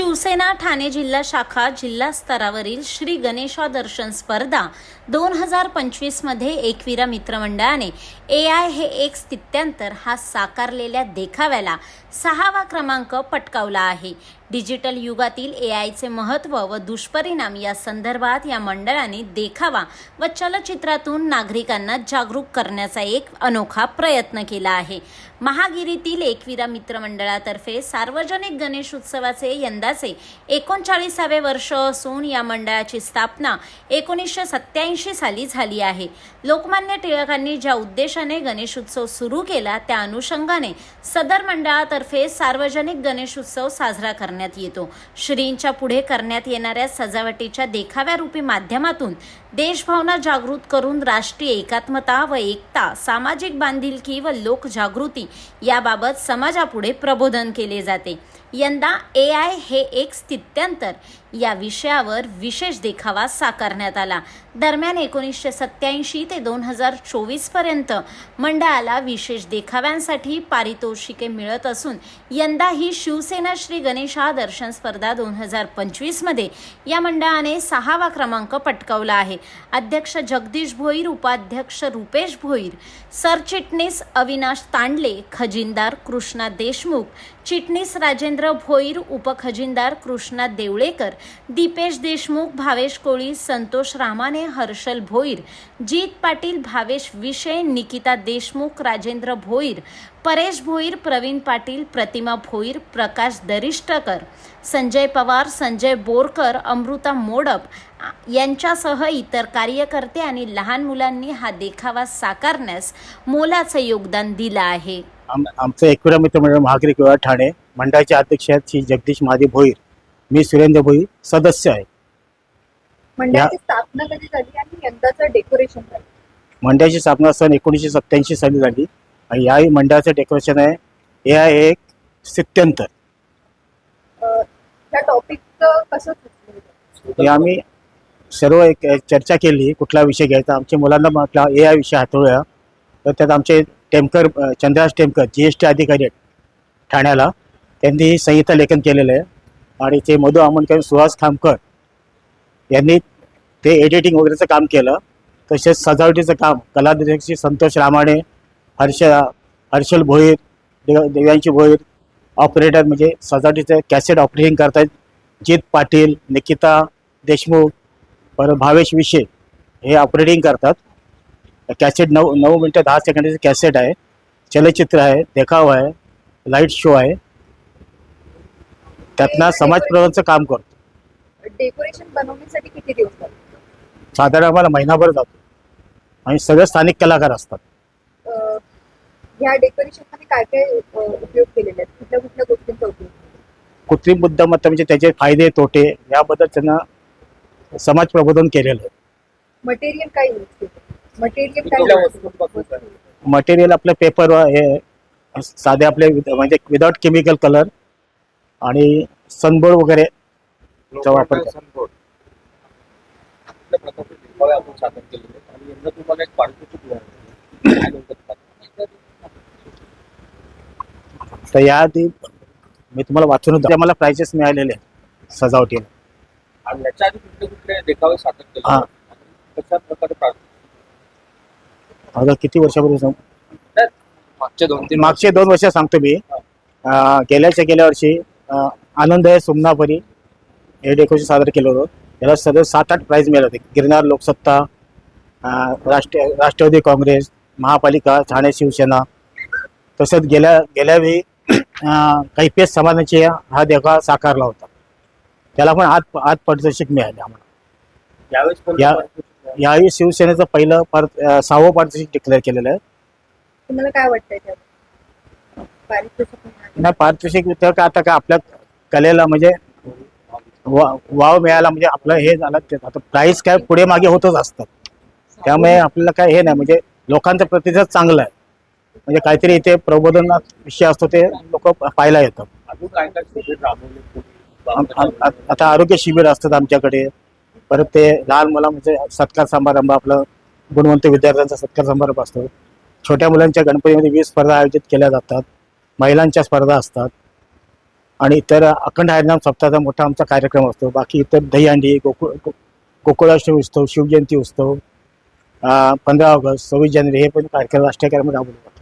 शिवसेना ठाणे जिल्हा शाखा जिल्हा स्तरावरील श्री गणेशा दर्शन स्पर्धा दोन हजार पंचवीसमध्ये एकविरा मित्रमंडळाने ए आय हे एक स्थित्यांतर हा साकारलेल्या देखाव्याला सहावा क्रमांक पटकावला आहे. डिजिटल युगातील ए आयचे महत्त्व व दुष्परिणाम या संदर्भात या मंडळाने देखावा व चलचित्रातून नागरिकांना जागरूक करण्याचा एक अनोखा प्रयत्न केला आहे. महागिरीतील एकविरा मित्रमंडळातर्फे सार्वजनिक गणेश उत्सवाचे यंदाचे एकोणचाळीसावे वर्ष असून या मंडळाची स्थापना एकोणीसशे सत्याऐंशी साली झाली आहे. लोकमान्य टिळकांनी ज्या उद्देशाने गणेश उत्सव सुरू केला त्या अनुषंगाने सदर मंडळातर्फे सार्वजनिक गणेश उत्सव साजरा करण्यात येतो. श्रींच्या पुढे करण्यात येणाऱ्या सजावटीच्या देखाव्यारूपी माध्यमातून देशभावना जागृत करून राष्ट्रीय एकात्मता व एकता सामाजिक बांधिलकी व लोकजागृती याबाबत समाजापुढे प्रबोधन केले जाते. यंदा ए आय हे एक स्थित्यांतर. या विषयावर विशेष देखावा साकारण्यात आला. दरम्यान एकोणीसशे सत्याऐंशी ते दोन हजार चोवीसपर्यंत मंडळाला विशेष देखाव्यांसाठी पारितोषिके मिळत असून यंदा ही शिवसेना श्री गणेशा दर्शन स्पर्धा दोन हजार पंचवीसमध्ये या मंडळाने सहावा क्रमांक पटकावला आहे. अध्यक्ष जगदीश भोईर उपाध्यक्ष रुपेश भोईर सरचिटणीस अविनाश तांडले खजिनदार कृष्णा देशमुख चिटणीस राजेंद्र भोईर उपखजिनदार कृष्णा देवळेकर दीपेश देशमुख भावेश कोळी संतोष रामाने हर्षल भोईर जीत पाटील भावेश विषय निकिता देशमुख राजेंद्र भोईर परेश भोईर प्रवीण पाटील प्रतिमा भोईर प्रकाश दरिष्टकर. संजय पवार संजय बोरकर अमृता मोडप यांच्यासह इतर कार्यकर्ते आणि लहान मुलांनी हा देखावा साकारण्यास मोलाचं योगदान दिलं आहे. आम आमचं एकविरा मित्रमंडळ महागिरी किंवा ठाणे मंडळाचे अध्यक्ष आहेत श्री जगदीश महादेव भोईर. मी सुरेंद्र भोईर सदस्य आहे. मंडळाची स्थापना कधी झाली आणि यंदाचं डेकोरेशन झालं मंडळाची स्थापना सन एकोणीसशे सत्याऐंशी साली झाली. आणि याही मंडळाचं डेकोरेशन आहे हे आहे एक स्थित्यंतर अं, ह्या टॉपिकचं कसं हे आम्ही सर्व एक एक चर्चा केली कुठला विषय घ्यायचा. आमच्या मुलांना म्हटलं ए आय विषय हाताळूया. तर त्यात आमचे टेमकर अ, Chandraraj Temkar G S T अधिकारी आहेत ठाण्याला. त्यांनी संहिता लेखन केलेलं आहे. आणि ते मधु आमणकर सुहास खामकर यांनी ते एडिटिंग वगैरेचं काम केलं. तसेच सजावटीचं काम कलादिशी संतोष रामाणे हर्ष हर्षल भोईर देव देव्यांशी भोईर ऑपरेटर म्हणजे सजावटीचं कॅसेट ऑपरेटिंग करतायत. जित पाटील निकिता देशमुख परत भावेश विषय हे ऑपरेटिंग करतात. कॅसेट नऊ नऊ मिनटं दहा सेकंदाचं कॅसेट आहे. चलचित्र आहे देखाव आहे लाइट शो आहे. त्यातनं समाज प्रबोधनाचं काम करतो. डेकोरेशन बनवण्यासाठी किती दिवस साधारण आम्हाला महिनाभर जातो. आणि सगळे स्थानिक कलाकार असतात. ह्या डेकोरेशनमध्ये काय काय उपयोग केलेले आहेत कुठल्या कुठल्या गोष्टींचा उपयोग कृत्रिम बुद्धिमत्ता म्हणजे त्याचे फायदे तोटे याबद्दल त्यांना समाज प्रबोधन केलेलं आहे मटेरियल काय यूज केलं मटेरियल काय? मटेरियल आपलं पेपर हे साधे आपले विद- म्हणजे विदाउट केमिकल कलर आणि सनबोर्ड वगैरे चा वापर करा. आपल्या प्रकारचे आपण सादर केलेले आहेत. आणि यंदा तुम्हाला एक पारितोषिक मिळालं. काय म्हणतात? तर याआधी मी तुम्हाला वाचून होतो मला प्राइजेस मिळालेले सजावटीला आणि याच्या आधी कुठले कुठले देखावे सादर केले? हा. आणि कशा प्रकारे प्रारंभ आता किती वर्षापूर्वी सांगू? मागच्या दोन तीन मागचे दोन वर्ष सांगतो मी. अं, गेल्याच्या गेल्या वर्षी अं, आनंद आहे सुमनापरी. हे डेकोरेशन सादर केलं होतं. याला सगळं सात आठ प्राईज मिळाले होते. गिरनार लोकसत्ता अं, राष्ट्रीय राष्ट्रवादी काँग्रेस महापालिका ठाणे शिवसेना. तसंच गेल्या गेल्या वेळी पेच समाजाचे हा देखावा साकारला होता. त्याला पण आत आत पारितोषिक मिळाले आम्हाला? यावेळी शिवसेनेचं पहिलं पार सहावं पारितोषिक डिक्लेअर केलेलं आहे. तुम्हाला काय वाटतंय. नाही पारितोषिक तर का आता का आपल्या कलेला म्हणजे वा- वाव मिळाला म्हणजे आपलं हे झालं ते आता प्राईस काय पुढे मागे होतच असतात त्यामुळे आपल्याला काय हे नाही म्हणजे लोकांचा प्रतिसाद चांगला आहे. म्हणजे काहीतरी इथे प्रबोधनात विषय असतो ते लोक पाहायला येतात. अजून काय काय शिबिर राबवले आता आरोग्य शिबिर असतात आमच्याकडे. परत ते लहान मुला म्हणजे सत्कार समारंभ आपलं गुणवंत विद्यार्थ्यांचा सत्कार समारंभ असतो. छोट्या मुलांच्या गणपतीमध्ये वीस स्पर्धा आयोजित केल्या जातात. महिलांच्या स्पर्धा असतात. आणि इतर अखंड हरिनाम सप्ताहाचा मोठा आमचा कार्यक्रम असतो. बाकी इतर दहीहंडी गोकुळ गोकुळाष्टमी उत्सव शिवजयंती उत्सव पंधरा ऑगस्ट सव्वीस जानेवारी हे पण कार्यक्रम राष्ट्रीय कार्यक्रम राबवले जातात.